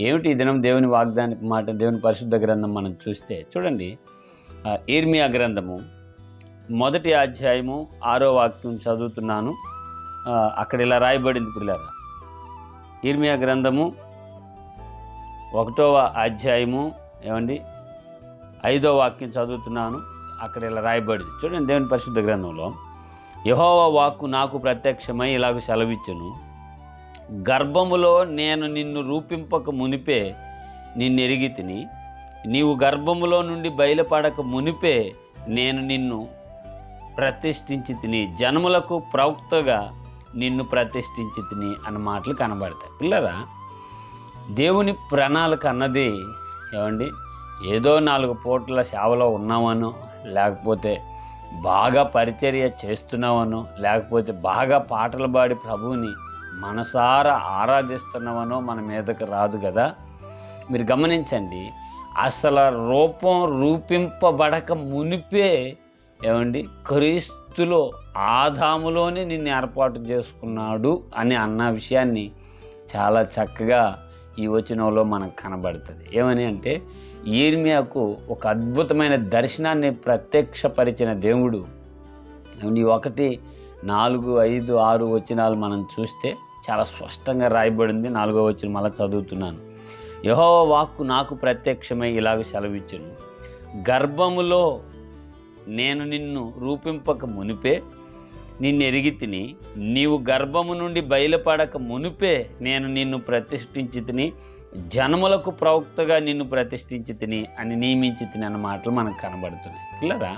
ఏమిటి ఈ దినం దేవుని వాగ్దానికి మాట దేవుని పరిశుద్ధ గ్రంథం మనం చూస్తే? చూడండి. ఈర్మియా గ్రంథము మొదటి అధ్యాయము ఆరో వాక్యం చదువుతున్నాను. అక్కడ ఇలా రాయబడింది పిల్లరా. ఈర్మియా గ్రంథము ఒకటవ అధ్యాయము ఏమండి? ఐదో వాక్యం చదువుతున్నాను. అక్కడ ఇలా రాయబడింది. చూడండి దేవుని పరిశుద్ధ గ్రంథంలో యహోవా వాక్కు నాకు ప్రత్యక్షమై ఇలాగ సెలవిచ్చును. గర్భములో నేను నిన్ను రూపింపక మునిపే నిన్ను ఎరిగి తిని నీవు గర్భములో నుండి బయలుపడక మునిపే నేను నిన్ను ప్రతిష్ఠించి తిని జనములకు ప్రవక్తగా నిన్ను ప్రతిష్ఠించి తిని అన్న మాటలు కనబడతాయి. పిల్లరా దేవుని ప్రణాళిక అన్నది ఏమండి? ఏదో నాలుగు పూట్ల సేవలో ఉన్నామనో లేకపోతే బాగా పరిచర్య చేస్తున్నామనో లేకపోతే బాగా పాటలు పాడి ప్రభువుని మనసారా ఆరాధిస్తున్నామనో మన మీదకి రాదు కదా? మీరు గమనించండి అసలు రూపం రూపింపబడక మునిపే ఏమండి క్రీస్తులో ఆదాములోనే నిన్ను ఏర్పాటు చేసుకున్నాడు అని అన్న విషయాన్ని చాలా చక్కగా ఈ వచనంలో మనకు కనబడుతుంది. ఏమని అంటే ఈర్మియాకు ఒక అద్భుతమైన దర్శనాన్ని ప్రత్యక్షపరిచిన దేవుడు. ఏమండి ఒకటి నాలుగు ఐదు ఆరు వచనాలు మనం చూస్తే చాలా స్పష్టంగా రాయబడింది. నాలుగో వచనం మళ్ళీ చదువుతున్నాను. యహోవ వాక్కు నాకు ప్రత్యక్షమై ఇలాగ సెలవిచ్చును. గర్భములో నేను నిన్ను రూపింపక మునిపే నిన్ను ఎరిగి తిని నీవు గర్భము నుండి బయలుపడక మునిపే నేను నిన్ను ప్రతిష్ఠించి తిని జనములకు ప్రవక్తగా నిన్ను ప్రతిష్ఠించి తిని అని నియమించి తిని అన్న మాటలు మనకు కనబడుతున్నాయి. పిల్లరా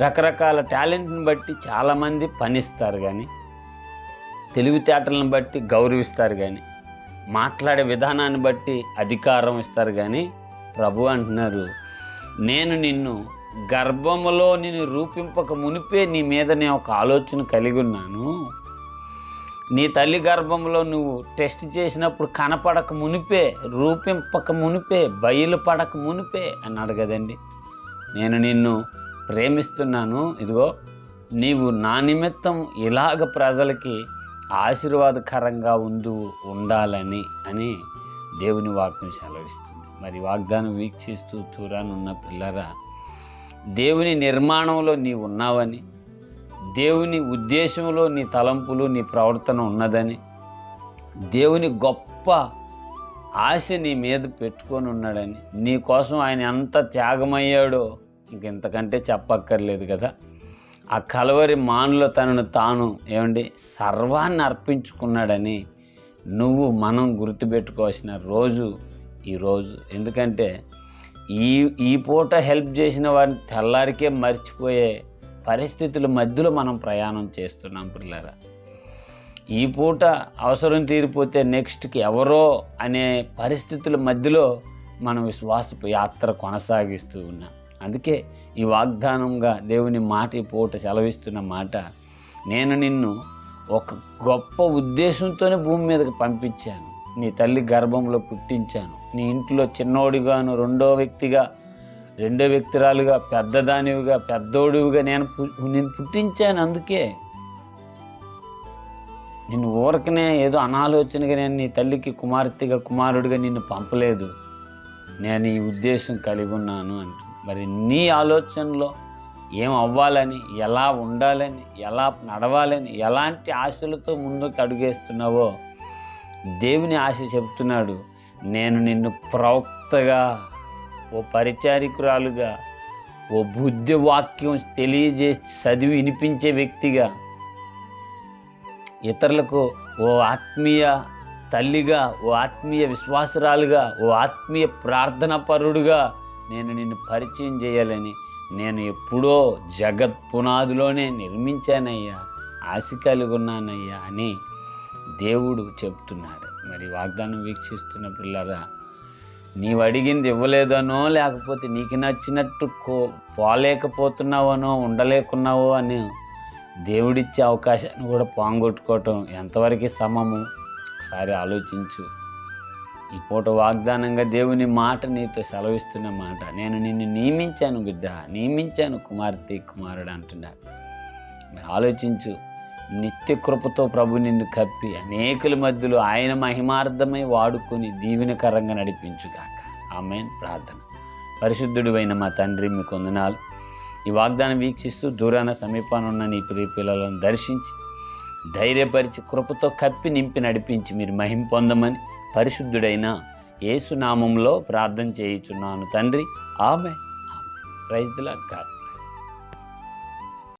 రకరకాల టాలెంట్ని బట్టి చాలామంది పనిస్తారు కానీ తెలివితేటలను బట్టి గౌరవిస్తారు కానీ మాట్లాడే విధానాన్ని బట్టి అధికారం ఇస్తారు కానీ ప్రభు అంటున్నారు నేను నిన్ను గర్భములో నిన్ను రూపింపక మునిపే నీ మీద నేను ఒక ఆలోచన కలిగి ఉన్నాను. నీ తల్లి గర్భంలో నువ్వు టెస్ట్ చేసినప్పుడు కనపడక మునిపే రూపింపక మునిపే బయలుపడక మునిపే అన్నాడు కదండి. నేను నిన్ను ప్రేమిస్తున్నాను. ఇదిగో నీవు నా నిమిత్తం ఇలాగ ప్రజలకి ఆశీర్వాదకరంగా ఉండు ఉండాలని అని దేవుని వాక్యం సెలవిస్తుంది. మరి వాగ్దానం వీక్షిస్తూ చూరానున్న పిల్లరా దేవుని నిర్మాణంలో నీవు ఉన్నావని దేవుని ఉద్దేశంలో నీ తలంపులు నీ ప్రవర్తన ఉన్నదని దేవుని గొప్ప ఆశ నీ మీద పెట్టుకొని ఉన్నాడని నీ కోసం ఆయన ఎంత త్యాగమయ్యాడో ఇంకెంతకంటే చెప్పక్కర్లేదు కదా. ఆ కలవరి మానులో తనను తాను ఏమండి సర్వాన్ని అర్పించుకున్నాడని నువ్వు మనం గుర్తుపెట్టుకోవాల్సిన రోజు ఈ రోజు. ఎందుకంటే ఈ ఈ పూట హెల్ప్ చేసిన వారిని తెల్లారికే మర్చిపోయే పరిస్థితుల మధ్యలో మనం ప్రయాణం చేస్తున్నాం పిల్లరా. ఈ పూట అవసరం తీరిపోతే నెక్స్ట్కి ఎవరో అనే పరిస్థితుల మధ్యలో మనం విశ్వాసపు యాత్ర కొనసాగిస్తూ ఉన్నాం. అందుకే ఈ వాగ్దానంగా దేవుని మాట ఈ పూట సెలవిస్తున్న మాట నేను నిన్ను ఒక గొప్ప ఉద్దేశంతోనే భూమి మీదకి పంపించాను. నీ తల్లి గర్భంలో పుట్టించాను. నీ ఇంట్లో చిన్నోడిగాను రెండో వ్యక్తిగా రెండో వ్యక్తిరాలుగా పెద్దదానివిగా పెద్దోడివిగా నేను నేను పుట్టించాను. అందుకే నిన్ను ఊరకనే ఏదో అనాలోచనగా నేను నీ తల్లికి కుమార్తెగా కుమారుడిగా నిన్ను పంపలేదు. నేను ఈ ఉద్దేశం కలిగి ఉన్నాను అంటూ. మరి నీ ఆలోచనలో ఏం అవ్వాలని ఎలా ఉండాలని ఎలా నడవాలని ఎలాంటి ఆశలతో ముందుకు అడుగేస్తున్నావో దేవుని ఆశ చెప్తున్నాడు. నేను నిన్ను ప్రవక్తగా ఓ పరిచారికురాలుగా ఓ బుద్ధి వాక్యం తెలియజేసి చదివి వినిపించే వ్యక్తిగా ఇతరులకు ఓ ఆత్మీయ తల్లిగా ఓ ఆత్మీయ విశ్వాసరాలుగా ఓ ఆత్మీయ ప్రార్థనా పరుడుగా నేను నిన్ను పరిచయం చేయాలని నేను ఎప్పుడో జగత్ పునాదిలోనే నిర్మించానయ్యా ఆశ కలిగి ఉన్నానయ్యా అని దేవుడు చెప్తున్నాడు. మరి వాగ్దానం వీక్షిస్తున్న పిల్లరా నీవు అడిగింది ఇవ్వలేదనో లేకపోతే నీకు నచ్చినట్టు కో పోలేకపోతున్నావనో ఉండలేకున్నావో అని దేవుడిచ్చే అవకాశాన్ని కూడా పాంగొట్టుకోవటం ఎంతవరకు సమము? ఒకసారి ఆలోచించు. ఈ పూట వాగ్దానంగా దేవుని మాట నీతో సెలవిస్తున్న మాట. నేను నిన్ను నియమించాను బిడ్డ నియమించాను కుమార్తె కుమారుడు అంటున్నారు. మరి ఆలోచించు నిత్య కృపతో ప్రభు నిన్ను కప్పి అనేకుల మధ్యలో ఆయన మహిమార్థమై వాడుకొని దీవెనకరంగా నడిపించుగాక. ఆమె ప్రార్థన. పరిశుద్ధుడు అయిన మా తండ్రి మీ కొందనాలు ఈ వాగ్దానం వీక్షిస్తూ దూరాన సమీపాన ఉన్న నీ ప్రియ పిల్లలను దర్శించి ధైర్యపరిచి కృపతో కప్పి నింపి నడిపించి మీరు మహిం పొందమని పరిశుద్ధుడైన యేసునామంలో ప్రార్థన చేయుచున్నాను. తండ్రి ఆమె రైతుల కాదు